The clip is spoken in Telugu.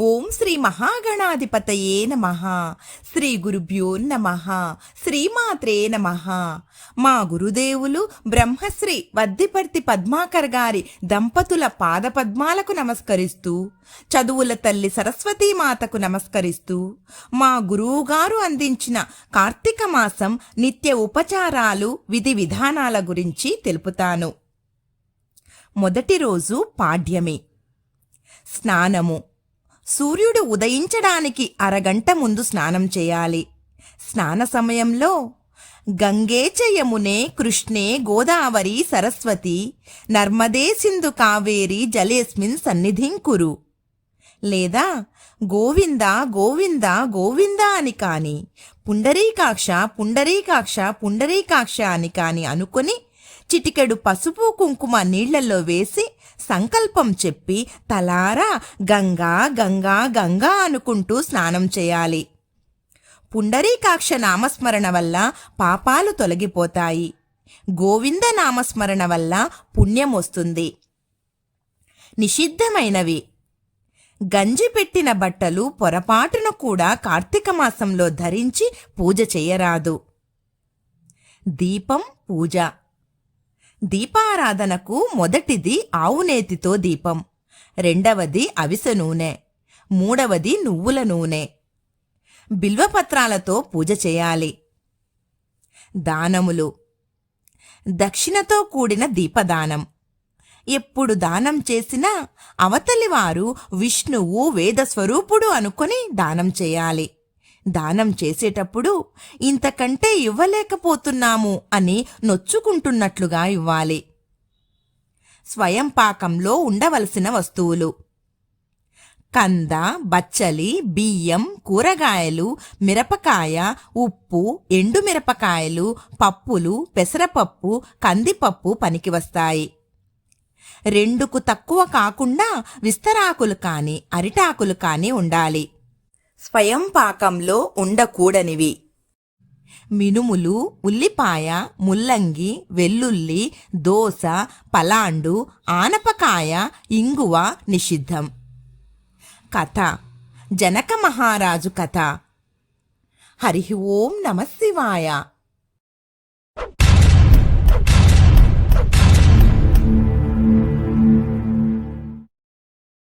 ఓం శ్రీ మహాగణాధిపతయే నమ. శ్రీ గురుభ్యో నమ. శ్రీమాత్రే నమ. మా గురుదేవులు బ్రహ్మశ్రీ వద్దిపర్తి పద్మాకర్ గారి దంపతుల పాదపద్మాలకు నమస్కరిస్తూ చదువుల తల్లి సరస్వతీమాతకు నమస్కరిస్తూ మా గురువుగారు అందించిన కార్తీక మాసం నిత్య ఉపచారాలు విధి విధానాల గురించి తెలుపుతాను. మొదటి రోజు పాడ్యమి. స్నానము. సూర్యుడు ఉదయించడానికి అరగంట ముందు స్నానం చేయాలి. స్నాన సమయంలో గంగేచయమునే యమునే కృష్ణే గోదావరి సరస్వతి నర్మదే సింధు కావేరి జలేస్మిన్ సన్నిధిం కురు. లేదా గోవింద గోవింద గోవింద అని కాని పుండరీకాక్ష పుండరీకాక్ష పుండరీకాక్ష అని కాని అనుకొని చిటికెడు పసుపు కుంకుమ నీళ్ళలో వేసి సంకల్పం చెప్పి తలారా గంగా గంగా గంగా అనుకుంటూ స్నానం చేయాలి. పుండరీకాక్ష నామస్మరణ వల్ల పాపాలు తొలగిపోతాయి. గోవింద నామస్మరణ వల్ల పుణ్యం వస్తుంది. నిషిద్ధమైనవి. గంజి పెట్టిన బట్టలు పొరపాటును కూడా కార్తీక మాసంలో ధరించి పూజ చేయరాదు. దీపం పూజ. దీపారాధనకు మొదటిది ఆవునేతితో దీపం రెండవది అవిసె నూనె మూడవది నువ్వుల నూనె. బిల్వపత్రాలతో పూజ చేయాలి. దానములు. దక్షిణతో కూడిన దీపదానం. ఎప్పుడు దానం చేసినా అవతలివారు విష్ణువు వేదస్వరూపుడు అనుకొని దానం చేయాలి. దానం చేసేటప్పుడు ఇంతకంటే ఇవ్వలేకపోతున్నాము అని నొచ్చుకుంటున్నట్లుగా ఇవ్వాలి. స్వయం పాకంలో ఉండవలసిన వస్తువులు. కంద బచ్చలి బియ్యం కూరగాయలు మిరపకాయ ఉప్పు ఎండుమిరపకాయలు పప్పులు పెసరపప్పు కందిపప్పు పనికి వస్తాయి. రెండుకు తక్కువ కాకుండా విస్తరాకులు కానీ అరిటాకులు కానీ ఉండాలి. స్వయం పాకంలో ఉండకూడనివి. మినుములు ఉల్లిపాయ ముల్లంగి వెల్లుల్లి దోస పలాండు ఆనపకాయ ఇంగువ నిషిద్ధం. కథ. జనక మహారాజు కథ. హరి ఓం నమ శివాయ.